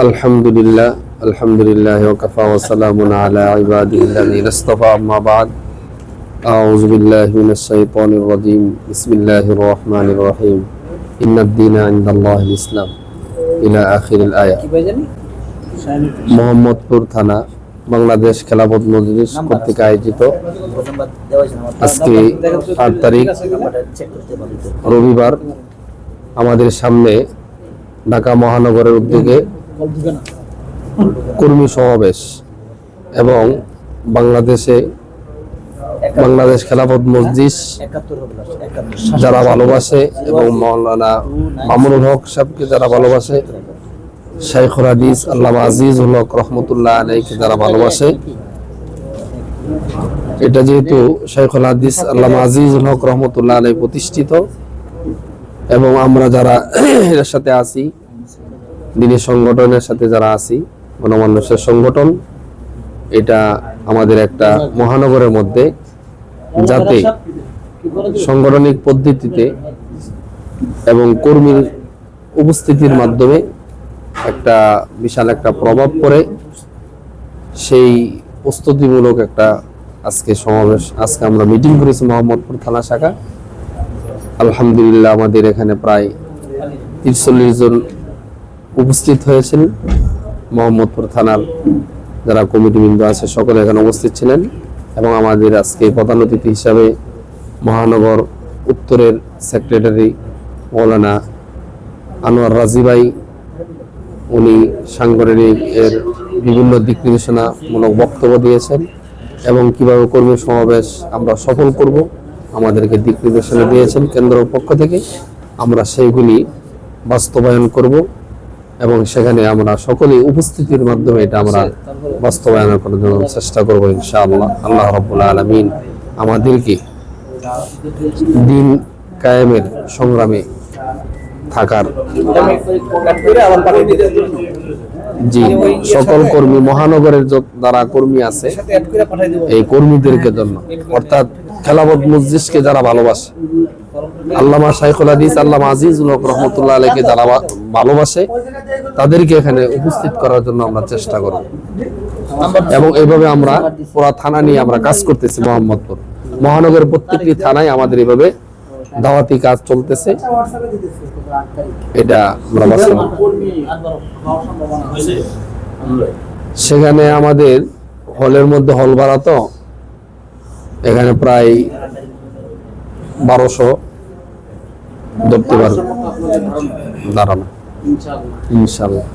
আলহামদুলিল্লাহ আলহামদুলিল্লাহ ওকাফা ওসালামুন আলা ইবাদিল্লাযীনা ইসতাফা আম্মা বাদ। আউযু মিনাশ শাইতানির রাজীম। বিসমিল্লাহির রহমানির রহিম। ইন্নাদ দীনা ইনদাল্লাহিল ইসলাম। ইলা আখিরিল আয়াত মোহাম্মদপুর থানা বাংলাদেশ খেলাফত মজলিস কর্তৃক আয়োজিত। আজকে আট তারিখ রবিবার আমাদের সামনে ঢাকা মহানগরের উদ্যোগে কর্মী সমাবেশ এবং বাংলাদেশে বাংলাদেশ খেলাপথ মসজিদ যারা ভালোবাসে এবং মৌলানা মামুনুল হক সাহেবকে যারা ভালোবাসে, শাইখুল হাদিস, আল্লামা আজিজুল হক রহমতুল্লাহ আলাইকে যারা ভালোবাসে। এটা যেহেতু শাইখুল হাদিস, আল্লামা আজিজুল হক রহমতুল্লাহ আলাই প্রতিষ্ঠিত এবং আমরা যারা এর সাথে আছি দিনী সংগঠনের সাথে যারা আছি গণমানুষের সংগঠন, এটা আমাদের একটা মহানগরের মধ্যে যাতে সাংগঠনিক পদ্ধতিতে এবং কর্মীর উপস্থিতির মাধ্যমে একটা বিশাল একটা প্রভাব পড়ে, সেই প্রস্তুতিমূলক একটা আজকে সমাবেশ, আজকে আমরা মিটিং করেছি মোহাম্মদপুর থানা শাখা। আলহামদুলিল্লাহ আমাদের এখানে প্রায় তিরচল্লিশ জন উপস্থিত হয়েছেন মোহাম্মদপুর থানার যারা কমিটিবৃন্দ আছে, সকলে এখানে উপস্থিত ছিলেন এবং আমাদের আজকে প্রধান অতিথি হিসাবে মহানগর উত্তরের সেক্রেটারি মৌলানা আনোয়ার রাজি ভাই, উনি সাংগঠনিক এর বিভিন্ন দিক নির্দেশনামূলক বক্তব্য দিয়েছেন এবং কীভাবে কর্মী সমাবেশ আমরা সফল করব, আমাদেরকে দিক নির্দেশনা দিয়েছেন কেন্দ্রের পক্ষ থেকে। আমরা সেইগুলি বাস্তবায়ন করব। এবং সেখানে আমরা সকলে উপস্থিতির মাধ্যমে এটা আমরা বাস্তবায়ন করার জন্য চেষ্টা করব ইনশাআল্লাহ। আল্লাহ রব্বুল আলমিন আমাদেরকে দিন কায়েমের সংগ্রামে থাকার জি সকল কর্মী মহানগরের যারা কর্মী আছে এই কর্মীদেরকে জন্য। অর্থাৎ খেলাবত মসজিদকে যারা ভালোবাসে আল্লামা শাইখুল হাদিস আল্লামা আজিজুল হক রহমতুল্লাহ আলাইকে যারা ভালোবাসে, তাদেরকে এখানে উপস্থিত করার জন্য আমরা চেষ্টা করব। এবং এইভাবে আমরা পুরা থানা নিয়ে আমরা কাজ করতেছি মোহাম্মদপুর। মহানগরের প্রত্যেকটি থানায় আমাদের এইভাবে দাওয়াতি কাজ চলতেছে। এটা আমরা সেখানে আমাদের হলের মধ্যে হল ভাড়া তো, এখানে প্রায় বারোশো ধরতে পারবে দাঁড়ানো ইনশাল্লাহ